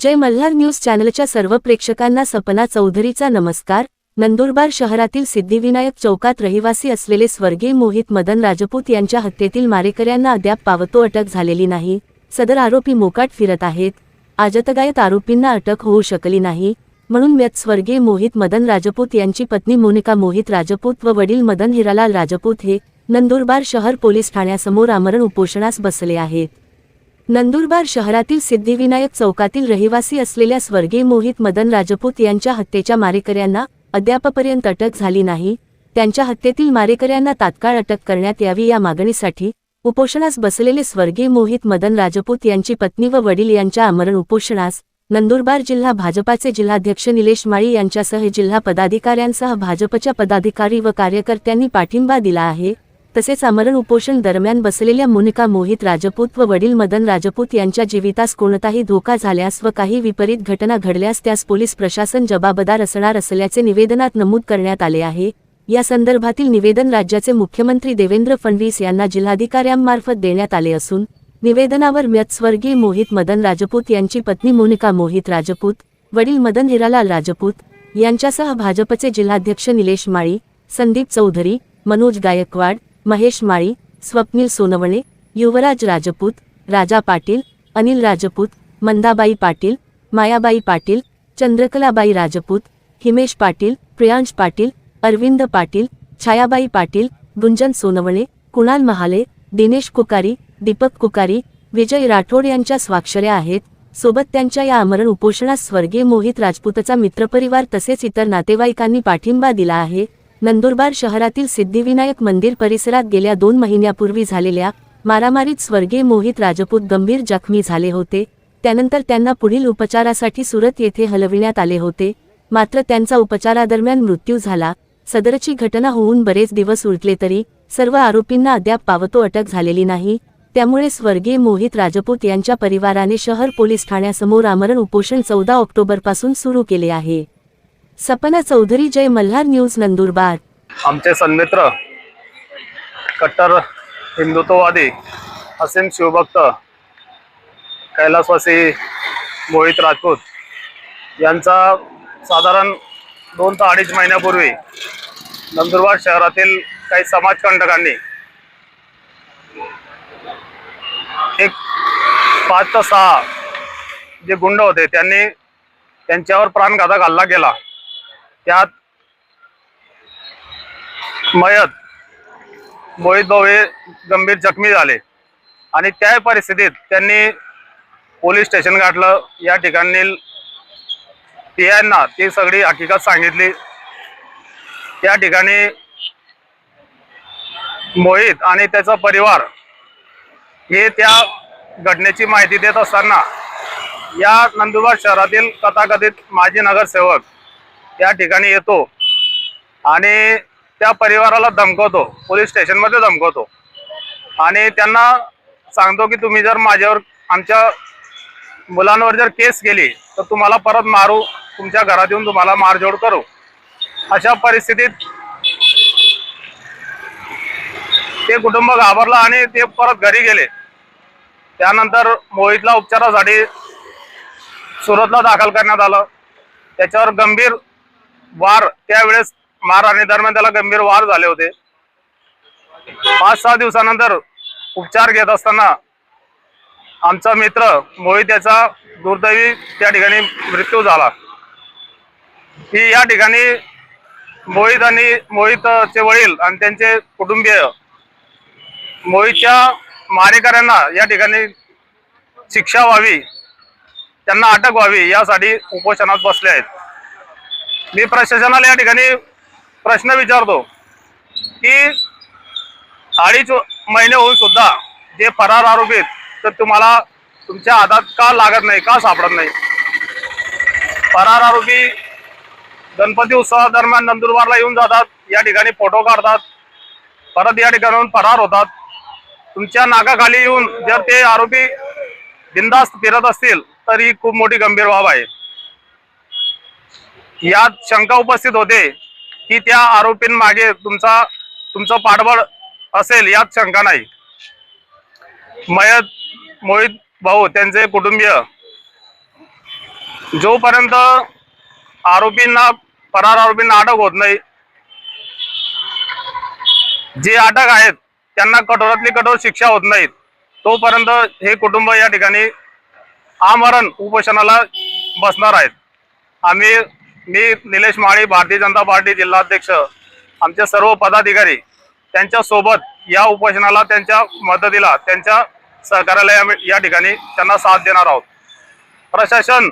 जय Malhar news चॅनलच्या सर्व प्रेक्षकांना सपना चौधरीचा नमस्कार. नंदुरबार शहरातील सिद्धिविनायक चौकात रहिवासी असलेले स्वर्गीय मोहित मदन राजपूत यांच्या हत्येतील मारेकऱ्यांना अद्याप पावतो अटक झालेली नाही. सदर आरोपी मोकाट फिरत आहेत. आजतगायत आरोपींना अटक होऊ शकली नाही. म्हणून म्यत स्वर्गीय मोहित मदन राजपूत यांची पत्नी मोनिका मोहित राजपूत व वडील मदन हिरालाल राजपूत हे नंदुरबार शहर पोलीस ठाण्यासमोर आमरण उपोषणास बसले आहेत. नंदुरबार शहरातील सिद्धिविनायक चौकातील रहिवासी असलेल्या स्वर्गीय मोहित मदन राजपूत यांच्या हत्येच्या मारेकऱ्यांना अद्यापपर्यंत अटक झाली नाही. त्यांच्या हत्येतील मारेकऱ्यांना तात्काळ अटक करण्यात यावी या मागणीसाठी उपोषणास बसलेले स्वर्गीय मोहित मदन राजपूत यांची पत्नी व वडील यांच्या आमरण उपोषणास नंदुरबार जिल्हा भाजपाचे जिल्हाध्यक्ष निलेश माळी यांच्यासह जिल्हा पदाधिकाऱ्यांसह भाजपच्या पदाधिकारी व कार्यकर्त्यांनी पाठिंबा दिला आहे. तसेच आमरण उपोषण दरम्यान बसलेल्या मोनिका मोहित राजपूत व वडील मदन राजपूत यांच्या जीवितास कोणताही धोका झाल्यास व काही विपरीत घटना घडल्यास त्यास पोलीस प्रशासन जबाबदार असणार असल्याचे निवेदनात नमूद करण्यात आले आहे. या संदर्भातील निवेदन राज्याचे मुख्यमंत्री देवेंद्र फडणवीस यांना जिल्हाधिकाऱ्यांमार्फत देण्यात आले असून निवेदनावर म्यत स्वर्गीय मोहित मदन राजपूत यांची पत्नी मोनिका मोहित राजपूत वडील मदन हिरालाल राजपूत यांच्यासह भाजपचे जिल्हाध्यक्ष निलेश माळी संदीप चौधरी मनोज गायकवाड महेश माळी स्वप्नील सोनवणे युवराज राजपूत राजा पाटील अनिल राजपूत मंदाबाई पाटील मायाबाई पाटील चंद्रकलाबाई राजपूत हिमेश पाटील प्रियांश पाटील अरविंद पाटील छायाबाई पाटील गुंजन सोनवणे कुणाल महाले दिनेश कुकारी दीपक कुकारी विजय राठोड यांच्या स्वाक्षऱ्या आहेत. सोबत त्यांच्या या आमरण उपोषणास स्वर्गीय मोहित राजपूतचा मित्रपरिवार तसेच इतर नातेवाईकांनी पाठिंबा दिला आहे. नंदुरबार शहरातील सिद्धिविनायक मंदिर परिसरात गेल्या दोन महिन्यापूर्वी झालेल्या मारामारीत स्वर्गीय मोहित राजपूत गंभीर जखमी झाले होते. त्यानंतर त्यांना पुढील उपचारासाठी सुरत येथे हलविण्यात आले होते. मात्र त्यांचा उपचारादरम्यान मृत्यू झाला. सदरची घटना होऊन बरेच दिवस उलटले तरी सर्व आरोपींना अद्याप पावतो अटक झालेली नाही. त्यामुळे स्वर्गीय मोहित राजपूत यांच्या परिवाराने शहर पोलीस ठाण्यासमोर आमरण उपोषण चौदा ऑक्टोबरपासून सुरू केले आहे. सपना चौधरी जय मल्हार न्यूज नंदुरबार. आमचे सन्मित्र कट्टर हिंदुत्ववादी असीम शिवभक्त कैलासवासी मोहित राजपूत यांचा साधारण दोन ते अडीच महिन्यापूर्वी नंदुरबार शहरातील काही समाजकंटकांनी एक पाच ते सहा जे गुंड होते त्यांनी त्यांच्यावर प्राणघातक हल्ला केला. त्यात मयत मोहित भाऊ हे गंभीर जखमी झाले. आणि त्या परिस्थितीत त्यांनी पोलीस स्टेशन गाठलं. या ठिकाणी पियांना ती सगळी हकीकत सांगितली. त्या ठिकाणी मोहित आणि त्याचा परिवार हे त्या घटनेची माहिती देत असताना या नंदुरबार शहरातील तथाकथित माजी नगरसेवक त्या ठिकाणी येतो आणि त्या परिवाराला धमकवतो पोलीस स्टेशनमध्ये धमकवतो. आणि त्यांना सांगतो की तुम्ही जर माझ्यावर आमच्या मुलांवर जर केस केली तर तुम्हाला परत मारू तुमच्या घरात येऊन तुम्हाला मारझोड करू. अशा परिस्थितीत ते कुटुंब घाबरलं आणि ते परत घरी गेले. त्यानंतर मोहितला उपचारासाठी सुरतला दाखल करण्यात आलं. त्याच्यावर गंभीर वार त्यावेळेस मारहाणी दरम्यान त्याला गंभीर वार झाले होते. पाच सहा दिवसानंतर उपचार घेत असताना आमचा मित्र मोहित याचा दुर्दैवी त्या ठिकाणी मृत्यू झाला. ही या ठिकाणी मोहित आणि मोहितचे वडील आणि त्यांचे कुटुंबीय मोहितच्या मारेकऱ्यांना या ठिकाणी शिक्षा व्हावी त्यांना अटक व्हावी यासाठी उपोषणात बसले आहेत. मी प्रशासनाला या ठिकाणी प्रश्न विचारतो की अडीच महिने होऊन सुद्धा जे फरार आरोपी आहेत तर तुम्हाला तुमच्या हातात का लागत नाही का सापडत नाही? फरार आरोपी गणपती उत्सवादरम्यान नंदुरबारला येऊन जातात या ठिकाणी फोटो काढतात परत या ठिकाणाहून फरार होतात. तुमच्या नाकाखाली येऊन जर ते आरोपी बिंदास्त फिरत असतील तर ही खूप मोठी गंभीर बाब आहे. यात शंका उपस्थित होते की त्या आरोपींमागे तुमचा तुमचं पाठबळ असेल यात शंका नाही. मयत मोहित भाऊ त्यांचे कुटुंबीय. जोपर्यंत आरोपींना फरार आरोपींना अटक होत नाही जे अटक आहेत त्यांना कठोरातली कठोर शिक्षा होत नाहीत तोपर्यंत हे कुटुंब या ठिकाणी आमरण उपोषणाला बसणार आहेत. आम्ही मी निलेश माळी भारतीय जनता पार्टी जिल्हाध्यक्ष आमचे सर्व पदाधिकारी त्यांच्यासोबत या उपोषणाला त्यांच्या मदतीला त्यांच्या सहकार्याला या- या ठिकाणी त्यांना साथ देणार आहोत. प्रशासन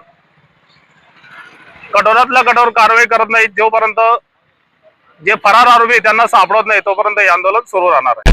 कठोरातल्या कठोर कारवाई करत नाही जोपर्यंत जे फरार आरोपी त्यांना सापडत नाही तोपर्यंत हे आंदोलन सुरू राहणार आहे.